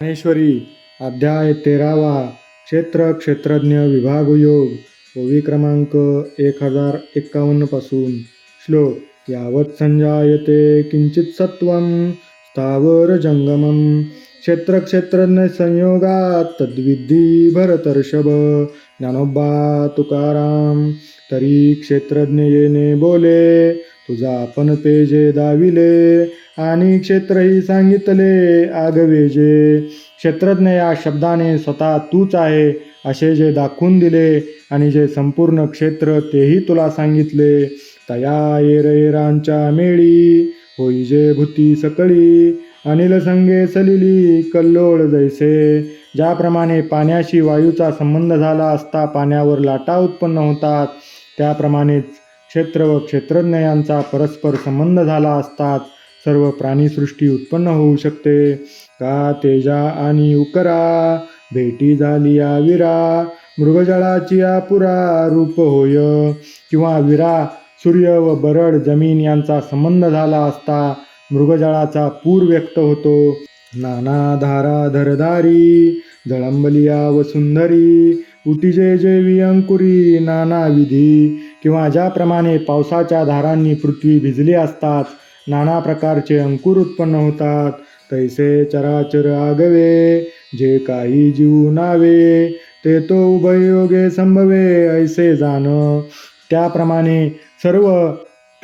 ज्ञानेश्वरी अध्याय तेरावा क्षेत्र क्षेत्रज्ञ विभागयोग ओवी क्रमांक एक हजार एक्कावन्नपासून श्लोक यावत् संजायते किंचित सत्व स्थावर जंगमं क्षेत्र क्षेत्रज्ञ संयोगात तद्विद्धी भरतर्षभ ज्ञानोबा तुकाराम तरी क्षेत्रज्ञ येणे बोले तुझा आपण पेजे दाविले आणि क्षेत्रही सांगितले आगवे जे क्षेत्रज्ञ या शब्दाने स्वतः तूच आहे असे जे दाखवून दिले आणि जे संपूर्ण क्षेत्र तेही तुला सांगितले. तया एर एरांच्या मेळी होई जे भूती सकळी अनिल संगे सलिली कल्लोळ जैसे. ज्याप्रमाणे पाण्याशी वायूचा संबंध झाला असता पाण्यावर लाटा उत्पन्न होतात त्याप्रमाणेच क्षेत्र व क्षेत्रज्ञ यांचा परस्पर संबंध झाला असताच सर्व प्राणीसृष्टी उत्पन्न होऊ शकते. का तेजा आणि उकरा? भेटी झाली या विरा. मृगजळाची पुरा रूप होय. किंवा विरा सूर्य व बरड जमीन यांचा संबंध झाला असता मृगजळाचा पूर व्यक्त होतो. नाना धारा धरधारी जळंबलिया व सुंदरी उटीजे जेवी अंकुरी नाना विधी. किंवा ज्याप्रमाणे पावसाच्या धारांनी पृथ्वी भिजली असतात नाना प्रकारचे अंकुर उत्पन्न होतात. तैसे चराचर आगवे जे काही जीव नावे ते तो उभयोगे संभवे ऐसे जाण. त्याप्रमाणे सर्व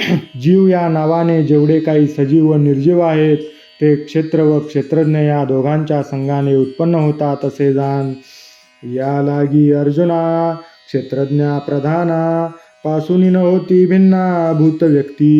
जीव या नावाने जेवढे काही सजीव व निर्जीव आहेत ते क्षेत्र व क्षेत्रज्ञ या दोघांच्या संघाने उत्पन्न होतात असे जाण. या लागी अर्जुना क्षेत्रज्ञा प्रधाना पासून न होती भिन्ना भूत व्यक्ती.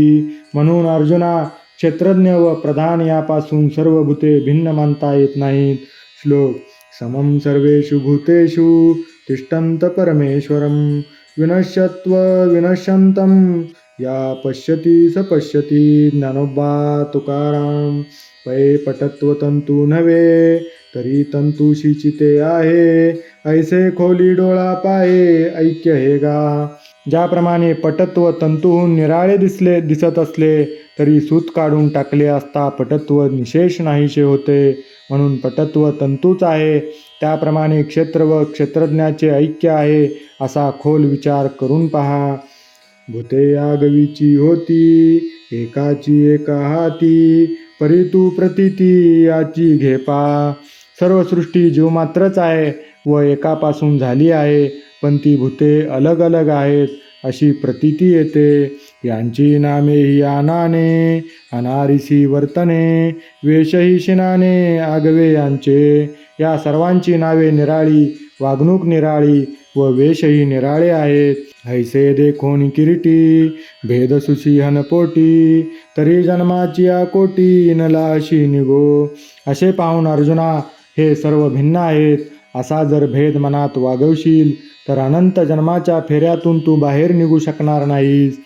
म्हणून अर्जुना क्षेत्रज्ञ व प्रधान यापासून सर्व भूते भिन्न मानता येत नाहीत. श्लोक समम सर्वेषु भूतेषु तिष्ठन्त परमेश्वरं विनश्यत्व विनश्यंतम या पश्यती स पश्यती ज्ञानोबा तुकाराम पै पटत्व तंतू नव्हे तरी तंतुशी चिते आहे ऐसे खोली डोळा पाहे ऐक्य हे गा। ज्याप्रमाणे पटत्व तंतूहून निराळे दिसले दिसत असले तरी सूत काढून टाकले असता पटत्व निशेष नाहीसे होते. म्हणून पटत्व तंतूच आहे. त्याप्रमाणे क्षेत्र व क्षेत्रज्ञाचे ऐक्य आहे असा खोल विचार करून पहा. भूते आगवीची होती एकाची एका हाती परितू प्रतिती याची घेपा सर्व सृष्टी जीवमात्रच आहे व एकापासून झाली आहे. पण ती भूते अलग अलग आहेत अशी प्रतीती येते. यांची नामे ही आनाने अनारिसी वर्तने वेशही शिनाने आगवे यांचे. या सर्वांची नावे निराळी वागणूक निराळी व वेशही निराळे आहेत. हैसे देखोन किरीटी भेद सुसिहन पोटी तरी जन्माची या कोटी नला अशी निगो. असे पाहून अर्जुना हे सर्व भिन्न आहेत. असा जर भेद मनात वागवशील तर अनंत जन्माच्या फेऱ्यातून तू बाहेर निघू शकणार नाहीस.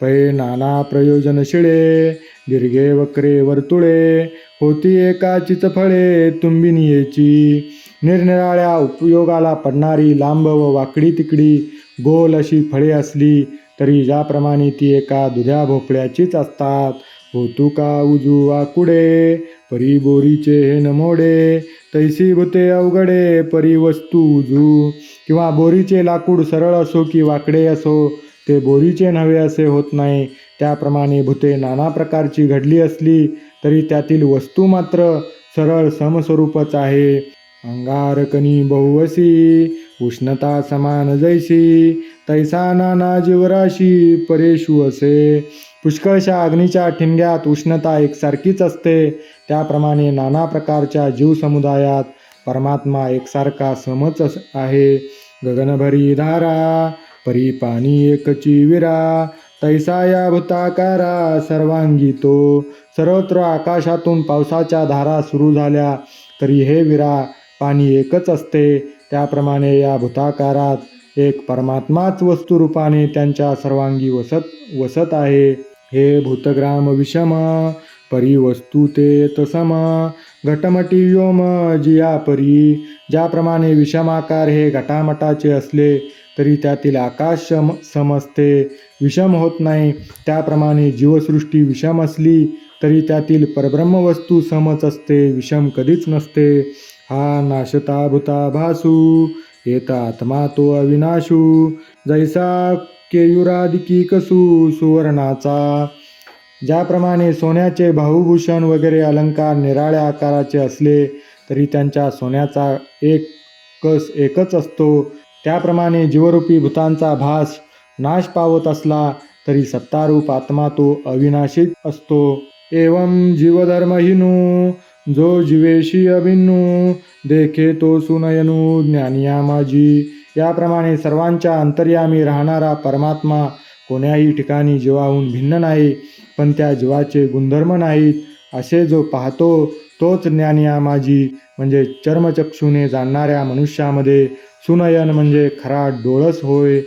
पै नाना प्रयोजन शिळे दीर्घे वक्रे वर्तुळे होती एकाचीच फळे तुंबिनीयेची. निरनिराळ्या उपयोगाला पडणारी लांब व वाकडी तिकडी गोल अशी फळे असली तरी ज्याप्रमाणे ती एका दुध्या भोपळ्याचीच असतात. होतू का उजू वाकुडे परी बोरीचे हे नमोडे तैसी भूते अवघडे परी वस्तू जू. किंवा बोरीचे लाकूड सरळ असो की वाकडे असो ते बोरीचे नव्हे असे होत नाही. त्याप्रमाणे भूते नाना प्रकारची घडली असली तरी त्यातील वस्तू मात्र सरळ समस्वरूपच आहे. अंगारकनी बहुवसी उष्णता समान जैसी तैसा नाना जीवराशी परेशू असे. पुष्कळशा अग्नीच्या ठिणग्यात उष्णता एकसारखीच असते. त्याप्रमाणे नाना प्रकारच्या जीवसमुदायात परमात्मा एकसारखा समच आहे. गगनभरी धारा परी पाणी एकची विरा तैसा या भूताकारा सर्वांगी तो. सर्वत्र आकाशातून पावसाच्या धारा सुरू झाल्या तरी हे विरा पाणी एकच असते. त्याप्रमाणे या भूताकारात एक परमात्माच वस्तुरूपाने त्यांच्या सर्वांगी वसत वसत आहे. हे भूतग्राम विषम परी वस्तू ते तसम. घटमटी व्योम जिया परी. ज्याप्रमाणे विषमाकार हे घटामटाचे असले तरी त्यातील आकाश सम समजते विषम होत नाही. त्याप्रमाणे जीवसृष्टी विषम असली तरी त्यातील परब्रह्मवस्तू समच असते विषम कधीच नसते. हा नाशता भूता भासू आत्मा तो अविनाशू जैसा केयुरादिकी कसू सुवर्णाचा. ज्याप्रमाणे सोन्याचे भाऊभूषण वगैरे अलंकार निराळ्या आकाराचे असले तरी त्यांच्या सोन्याचा एक कस एकच असतो. त्याप्रमाणे जीवरूपी भूतांचा भास नाश पावत असला तरी सत्तारूप आत्मा तो अविनाशित असतो. एवं जीवधर्महीनू जो जीवेशी अभिन्नू देखे तो सुनयनू ज्ञानिया माझी. याप्रमाणे सर्वांच्या अंतर्यामी राहणारा परमात्मा कोण्याही ठिकाणी जीवाहून भिन्न नाही पण त्या जीवाचे गुणधर्म नाहीत. असे जो पाहतो तोच ज्ञानिया माझी. म्हणजे चर्मचक्षुने जाणणाऱ्या मनुष्यामध्ये सुनयन म्हणजे खरा डोळस होय.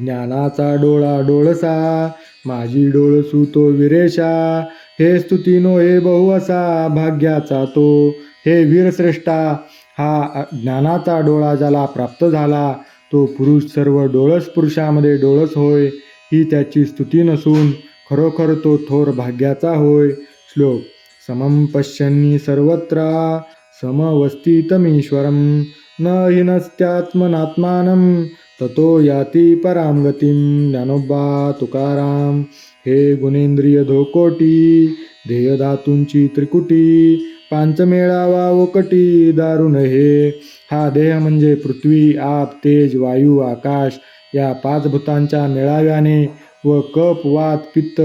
ज्ञानाचा डोळा डोळसा माझी डोळसू तो विरेशा. हे स्तुतीनो हे बहु असा भाग्याचा तो. हे वीरश्रेष्ठा हा ज्ञानाचा डोळा ज्याला प्राप्त झाला तो पुरुष सर्व डोळस पुरुषामध्ये डोळस होय ही त्याची स्तुती नसून खरोखर तो थोर भाग्याचा होय. श्लोक समम पश्यन्नी सर्वत्र समवस्थितमीश्वरं न हिनस्त्यात्मनात्मानं ततो याती परां गतीम ज्ञानोबा तुकाराम। हे गुणेंद्रिय धोकोटी ध्येय धातूंची त्रिकुटी पांचमेळावा ओकटी दारुण हे। हा देह म्हणजे पृथ्वी आप तेज वायू आकाश या पाच भूतांच्या मेळाव्याने व कप वात पित्त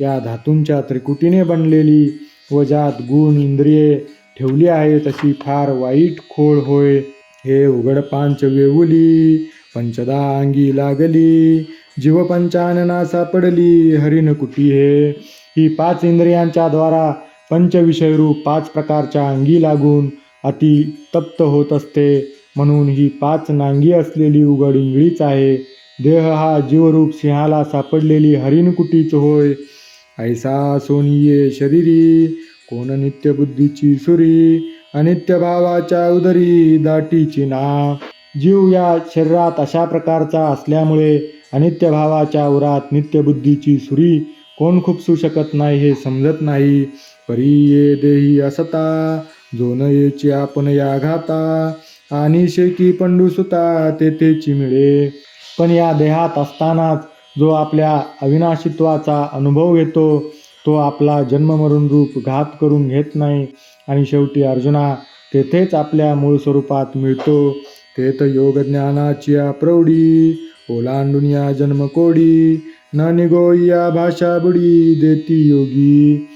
या धातूंच्या त्रिकुटीने बनलेली व ज्यात गुण इंद्रिये ठेवली आहे तशी फार वाईट खोळ होय। हे उघड पांच वेवुली पंचदा अंगी लागली जीवपंचानना सापडली हरिणकुटी हे. ही पाच इंद्रियांच्या द्वारा पंचविषयरूप पाच प्रकारच्या अंगी लागून अति तप्त होत असते. म्हणून ही पाच नांगी असलेली उघड इंगळीच आहे. देह हा जीवरूप सिंहाला सापडलेली हरिणकुटीच होय. ऐसा सोनिये शरीरी कोण नित्यबुद्धीची सुरी अनित्य भावाच्या उदरी दाटीची ना. जीव या शरीरात अशा प्रकारचा असल्यामुळे अनित्यभावाच्या उरात नित्यबुद्धीची सुरी कोण खुपसू शकत नाही हे समजत नाही. परी ये देही असता जो न येची आपण या घाता आणि शेकी पंडूसुता तेथेची मिळे. पण या देहात असतानाच जो आपल्या अविनाशित्वाचा अनुभव घेतो तो आपला जन्ममरून रूप घात करून घेत नाही. आणि शेवटी अर्जुना तेथेच आपल्या मूळ स्वरूपात मिळतो. तेथ योग ज्ञानाची प्रौढी ओलांडून या जन्म कोडी न निगो या भाषा बुडी देती योगी।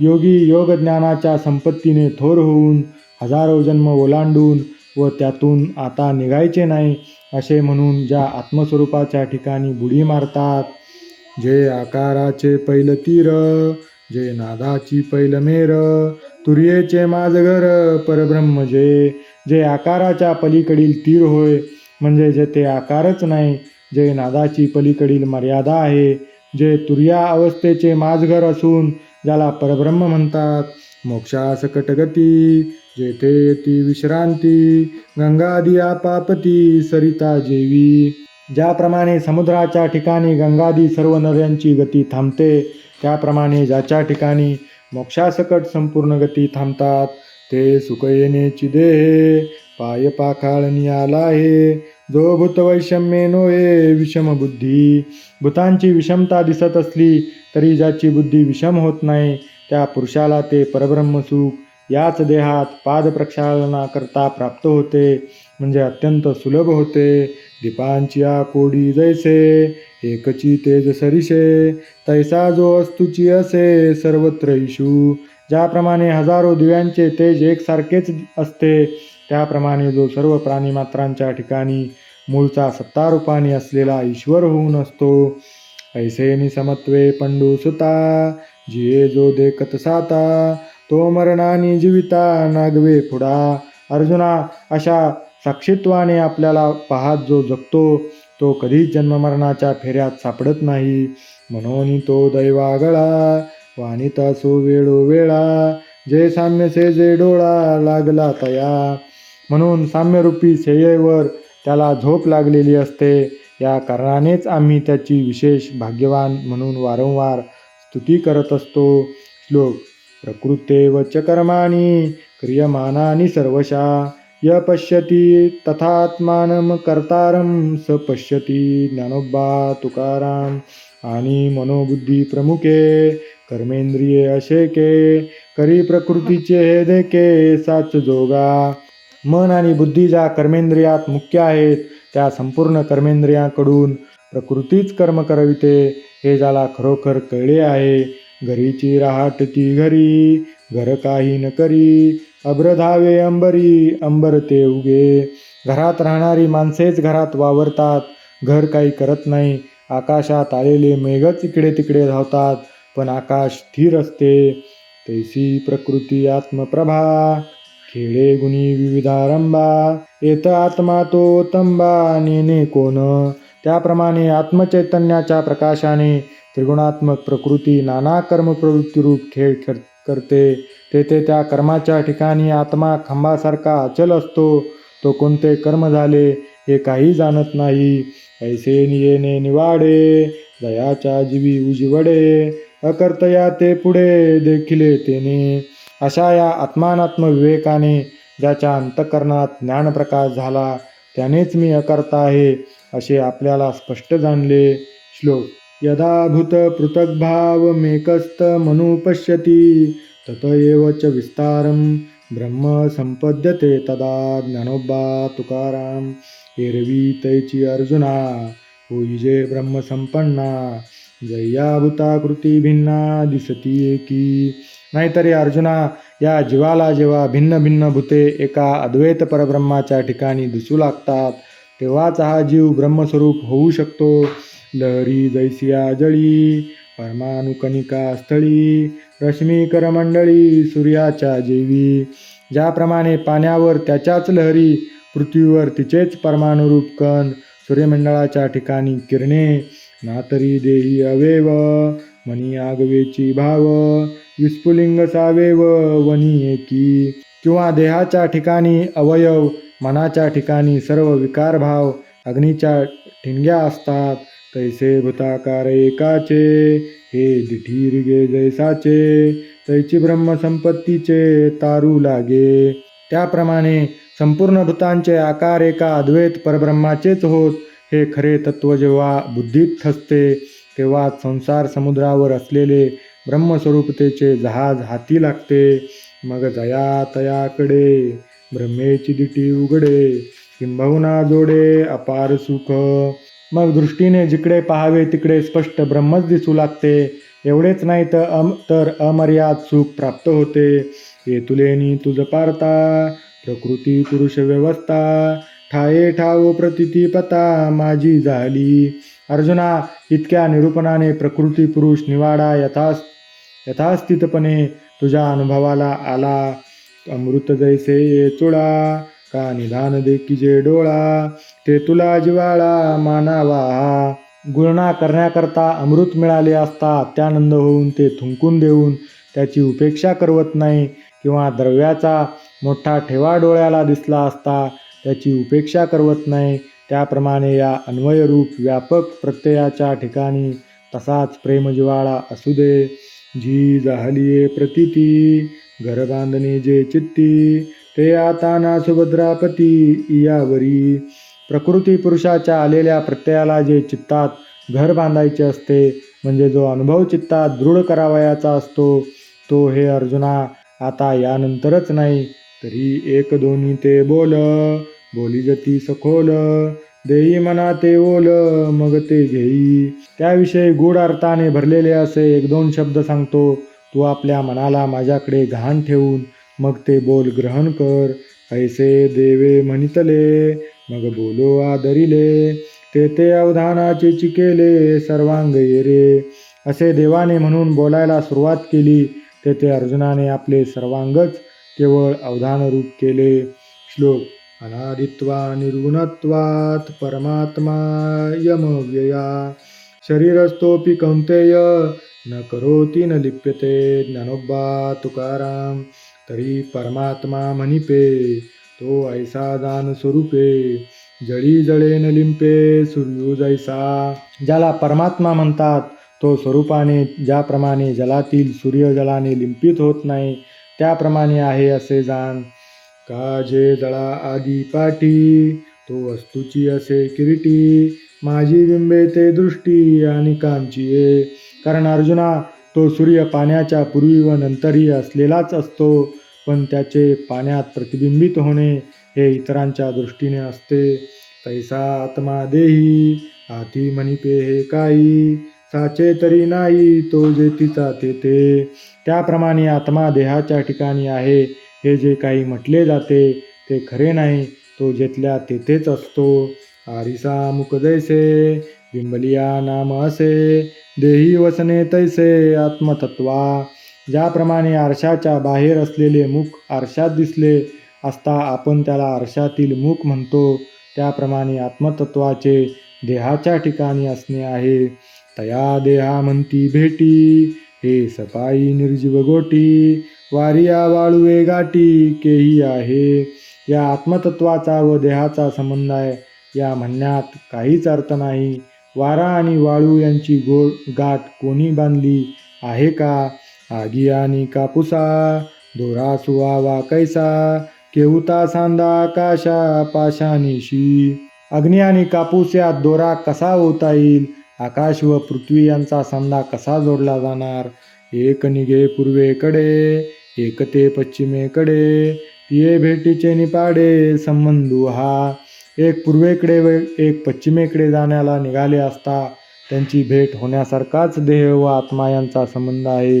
योगी योग ज्ञानाच्या संपत्तीने थोर होऊन हजारो जन्म ओलांडून व त्यातून आता निघायचे नाही असे म्हणून ज्या आत्मस्वरूपाच्या ठिकाणी बुडी मारतात जे आकाराचे पैल तीर जे नादाची पैल मेर तुर्येचे माझ घर परब्रह्म जे. जे आकाराच्या पलीकडील तीर होय म्हणजे जे ते आकारच नाही. जे नादाची पलीकडील मर्यादा आहे जे तुर्या अवस्थेचे माझघर असून ज्याला परब्रह्म म्हणतात. मोक्षास कटगती जेथे ती विश्रांती गंगादी आपापती सरिता जेवी. ज्याप्रमाणे समुद्राच्या ठिकाणी गंगादी सर्व नद्यांची गती थांबते त्याप्रमाणे ज्याच्या ठिकाणी मोक्षासकट संपूर्ण गती थांबतात ते सुख येण्याची देह पाय पाखाळणी आला आहे जो भूत वैषम्ये हे विषम बुद्धी. भूतांची विषमता दिसत असली तरी ज्याची बुद्धी विषम होत नाही त्या पुरुषाला ते परब्रह्मसुख याच देहात पाद प्रक्षालना करता प्राप्त होते म्हणजे अत्यंत सुलभ होते. दीपांची या कोडी जैसे एकची तेज सरिषे तैसा जो अस्तुची असे सर्वत्र इशू ज्याप्रमाणे हजारो दिव्यांचे तेज एकसारखेच असते त्याप्रमाणे जो सर्व प्राणीमात्रांच्या ठिकाणी मूळचा सत्तारूपाने असलेला ईश्वर होऊन असतो. ऐसे निसमत्वे पंडू सुता जिये जो देखत साता तो मरणानी जीविता नागवे पुढा अर्जुना अशा साक्षीत्वाने आपल्याला पाहत जो जगतो तो कधीच जन्ममरणाच्या फेऱ्यात सापडत नाही. म्हणून तो दैवागळा वाणिता सो वेळोवेळा जे साम्य से जे डोळा लागला तया. म्हणून साम्यरूपी सेयेवर त्याला झोप लागलेली असते. या कारणानेच आम्ही त्याची विशेष भाग्यवान म्हणून वारंवार स्तुती करत असतो. श्लोक प्रकृते वच कर्माणी क्रियमानानी सर्वशा. य पश्यती तथात्मानं कर्तारं स पश्यती ज्ञानोबा तुकाराम आणि मनोबुद्धी प्रमुखे कर्मेंद्रिये अशेके करी प्रकृतीचे हे देखे साच जोगा। मन आणि बुद्धी ज्या कर्मेंद्रियात मुख्य आहेत त्या संपूर्ण कर्मेंद्रियाकडून प्रकृतीच कर्म करविते हे ज्याला खरोखर कळले आहे घरीची राहटती घरी घर काही न करी अभ्रधावे अंबरी अंबर ते उगे घरात राहणारी माणसेच घरात वावरतात. घर काही करत नाही. आकाशात आलेले मेघच इकडे तिकडे धावतात. पण आकाश स्थिर असते. तैसी प्रकृती आत्मप्रभा. खेळे गुणी विविधारंभा येत आत्मा तो तंबा नेने कोण? त्याप्रमाणे आत्मचैतन्याच्या प्रकाशाने त्रिगुणात्मक प्रकृती नाना कर्म प्रवृत्तीरूप खेळ खेळ करते. तेथे त्या कर्माच्या ठिकाणी आत्मा खंबासारखा अचल असतो. तो कोणते कर्म झाले हे काही जाणत नाही. ऐसे नियेने निवाडे दयाच्या जीवी उजवडे अकर्तया ते पुढे देखिले तेने अशा या आत्मानात्म विवेकाने ज्याच्या अंतकरणात ज्ञानप्रकाश झाला त्यानेच मी अकर्ता आहे असे आपल्याला स्पष्ट जाणले. श्लोक यदा भूत पृथग्भावमेकस्त मनु पश्यती तत एव च विस्तारं ब्रह्म संपद्यते तदा ज्ञानोबा तुकाराम एरवी तैची अर्जुना होईजे ब्रह्मसंपन्ना जय्या भूताकृती भिन्ना दिसती एकी। नाहीतरी अर्जुना या जीवाला जेव्हा भिन्न भिन्न भूते एका अद्वैत परब्रह्माच्या ठिकाणी दिसू लागतात तेव्हाच हा जीव ब्रह्मस्वरूप होऊ शकतो। लहरी जैसिया जळी परमाणुकनिका स्थळी रश्मीकर मंडळी सूर्याच्या जेवी. ज्याप्रमाणे पाण्यावर त्याच्याच लहरी पृथ्वीवर तिचेच परमाणुरूप कण सूर्यमंडळाच्या ठिकाणी किरणे नातरी देही अवेव मनी आगवेची भाव विस्फुलिंग सावेव वनी एकी. किंवा देहाच्या ठिकाणी अवयव मनाच्या ठिकाणी सर्व विकारभाव अग्नीच्या ठिणग्या असतात तैसे भूताकार एकाचे. हे दिठीर गे जैसाचे तैची ब्रह्मसंपत्तीचे तारू लागे. त्याप्रमाणे संपूर्ण भूतांचे आकार एका अद्वैत परब्रह्माचेच होत. हे खरे तत्व जेव्हा बुद्धीत ठसते तेव्हा संसार समुद्रावर असलेले ब्रह्मस्वरूपतेचे जहाज हाती लागते. मग जया तयाकडे ब्रह्मेची दिटी उघडे किंबहुना जोडे अपार सुख. मग दृष्टीने जिकडे पाहावे तिकडे स्पष्ट ब्रह्मच दिसू लागते. एवढेच नाही तर अम तर अमर्याद सुख प्राप्त होते. ये तुलेनी तुझ पारता प्रकृती पुरुष व्यवस्था ठाये ठाव प्रतिती पता माझी झाली अर्जुना इतक्या निरूपणाने प्रकृती पुरुष निवाडा यथास यथास्थितपणे तुझ्या अनुभवाला आला. अमृत जैसे ये चुळा का निधान देखी जे डोळा? ते तुला जिवाळा मानावा. गुळणा करण्याकरता अमृत मिळाले असता त्यानंद होऊन ते थुंकून देऊन त्याची उपेक्षा करवत नाही किंवा द्रव्याचा मोठा ठेवा डोळ्याला दिसला असता त्याची उपेक्षा करवत नाही. त्याप्रमाणे या अन्वयरूप व्यापक प्रत्ययाच्या ठिकाणी तसाच प्रेमजिवाळा असू दे. जी जाहलिये प्रतिती घर बांधणे जे चित्ती ते आता ना सुभद्रापती यावरी. प्रकृती पुरुषाच्या आलेल्या प्रत्ययाला जे चित्तात घर बांधायचे असते म्हणजे जो अनुभव चित्तात दृढ करावयाचा असतो तो हे अर्जुना आता यानंतरच नाही तरी एक दोन्ही ते बोल. बोली जती सखोल देई मना ते ओल मग ते घेई. त्याविषयी गूढ अर्थाने भरलेले असे एक दोन शब्द सांगतो तू आपल्या मनाला माझ्याकडे घाण ठेवून मग ते बोल ग्रहण कर. ऐसे देवे म्हणितले मग बोलो आदरिले. ते ते अवधानाचे चिकेले सर्वांग येरे. असे देवाने म्हणून बोलायला सुरुवात केली. तेथे अर्जुनाने आपले सर्वांगच केवळ अवधानरूप केले. श्लोक अनादित्वा निर्गुणत्वात् परमात्मा यमव्यया शरीरस्थोपि कौंतेय न करोति न लिप्यते ज्ञानोबा तुकाराम. तरी परमात्मा म्हणिपे तो ऐसा दान स्वरूपे जळी जळे न लिंपे सूर्यो जैसा. ज्याला परमात्मा म्हणतात तो स्वरूपाने ज्याप्रमाणे जलातील सूर्यजलाने लिंपित होत नाही त्याप्रमाणे आहे असे जाण. का जे जळा आदी पाठी तो वस्तूची असे किरीटी माझी बिंबे ते दृष्टी आणि कामची ये. कारण अर्जुना तो सूर्य पाण्याच्या पूर्वी व नंतरही असलेलाच असतो पण त्याचे पाण्यात प्रतिबिंबित होणे हे इतरांच्या दृष्टीने असते. तैसा आत्मा देही हाती मनिपे हे काही. साचे तरी नाही तो जे तिचा तेथे. त्याप्रमाणे आत्मा देहाच्या ठिकाणी आहे. हे जे काही म्हटले जाते ते खरे नाही तो जेथल्या तेथेच असतो. आरिसा मुख जैसे बिंबलिया नाम असे. देही वसने तैसे आत्मतत्वा. ज्याप्रमाणे आरशाच्या बाहेर असलेले मुख आरशात दिसले असता आपण त्याला आरशातील मुख म्हणतो त्याप्रमाणे आत्मतत्वाचे देहाच्या ठिकाणी असणे आहे. तया देहा म्हणती भेटी हे सपाई निर्जीव गोटी वारिया वाळुवे गाठी केही आहे. या आत्मतत्वाचा व देहाचा संबंध आहे. या म्हणण्यात काहीच अर्थ नाही. वारा आणि वाळू यांची गो गाठ कोणी बांधली आहे का? आगी आणि कापुसा दोरा सुवावा कैसा केवता सांदा आकाशा पाशानिशी अग्नी आणि कापूस यात दोरा कसा होता येईल आकाश व पृथ्वी यांचा सांदा कसा जोडला जाणार? एक निघे पूर्वेकडे एक ते पश्चिमेकडे ये भेटीचे निपाडे संबंधू हा. एक पूर्वेकडे व एक पश्चिमेकडे जाण्याला निघाले असता त्यांची भेट होण्यासारखाच देह व आत्मा यांचा संबंध आहे.